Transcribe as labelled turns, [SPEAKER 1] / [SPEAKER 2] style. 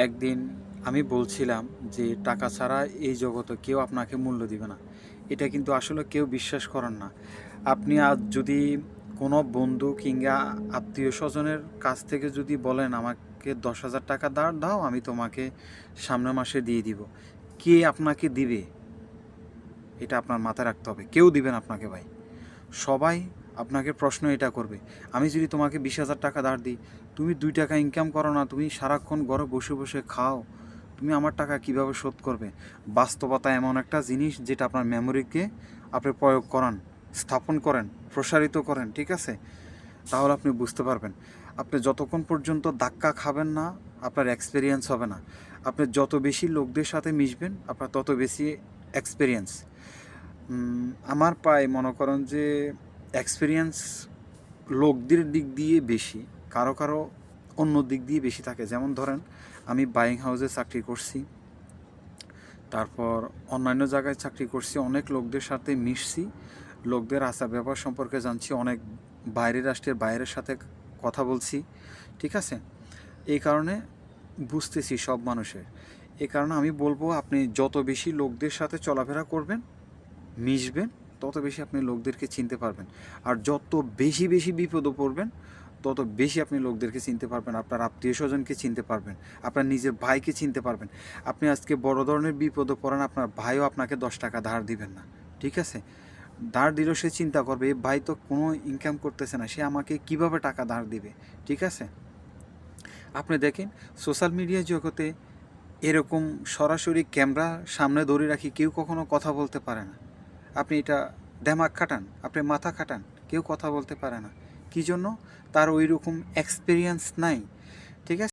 [SPEAKER 1] একদিন আমি বলছিলাম যে, টাকা ছাড়া এই জগতে কেউ আপনাকে মূল্য দিবে না। এটা কিন্তু আসলে কেউ বিশ্বাস করেন না। আপনি আজ যদি কোনো বন্ধু কিংবা আত্মীয় স্বজনের কাছ থেকে যদি বলেন, আমাকে দশ হাজার টাকা দাঁড় দাও, আমি তোমাকে সামনের মাসে দিয়ে দিব। কে আপনাকে দিবে? এটা আপনার মাথায় রাখতে হবে। কেউ দিবেন আপনাকে ভাই। সবাই আপনাকে প্রশ্ন এটা করবে, আমি যদি তোমাকে বিশ হাজার টাকা ধার দিই, তুমি দুই টাকা ইনকাম করো না, তুমি সারাক্ষণ ঘরে বসে বসে খাও, তুমি আমার টাকা কীভাবে শোধ করবে? বাস্তবতা এমন একটা জিনিস যেটা আপনার মেমোরিকে আপনি প্রয়োগ করান, স্থাপন করেন, প্রসারিত করেন, ঠিক আছে? তাহলে আপনি বুঝতে পারবেন, আপনি যতক্ষণ পর্যন্ত ধাক্কা খাবেন না, আপনার এক্সপিরিয়েন্স হবে না। আপনি যত বেশি লোকদের সাথে মিশবেন, আপনার তত বেশি এক্সপিরিয়েন্স আমার পায় মনে করেন যে এক্সপিরিয়েন্স লোকদের দিক দিয়ে বেশি, কারও কারও অন্য দিক দিয়ে বেশি থাকে। যেমন ধরেন, আমি বাইং হাউসে চাকরি করছি, তারপর অন্যান্য জায়গায় চাকরি করছি, অনেক লোকদের সাথে মিশছি, লোকদের আচার ব্যবহার সম্পর্কে জানছি, অনেক বাইরের রাষ্ট্রের বাইরের সাথে কথা বলছি, ঠিক আছে? এই কারণে বুঝতেছি সব মানুষের। এই কারণে আমি বলব, আপনি যত বেশি লোকদের সাথে চলাফেরা করবেন, মিশবেন তত বেশি আপনি লোকদেরকে চিনতে পারবেন। আর যত বেশি বেশি বিপদে পড়বেন, তত বেশি আপনি লোকদেরকে চিনতে পারবেন, আপনার আত্মীয় স্বজনকে চিনতে পারবেন, আপনার নিজের ভাইকে চিনতে পারবেন। আপনি আজকে বড় ধরনের বিপদে পড়েন আপনার ভাইও আপনাকে দশ টাকা ধার দিবেন না, ঠিক আছে? ধার দিলেও সে চিন্তা করবে এই ভাই তো কোনো ইনকাম করতেছে না, সে আমাকে কীভাবে টাকা ধার দিবে? ঠিক আছে? আপনি দেখেন সোশ্যাল মিডিয়া জগতে এরকম সরাসরি ক্যামেরা সামনে ধরে রাখি কেউ কখনো কথা বলতে পারে না। আপনি এটা দেমাক খাটান, আপনি মাথা খাটান, কেউ কথা বলতে পারে না। কী জন্য? তার ওই রকম এক্সপিরিয়েন্স নাই, ঠিক আছে?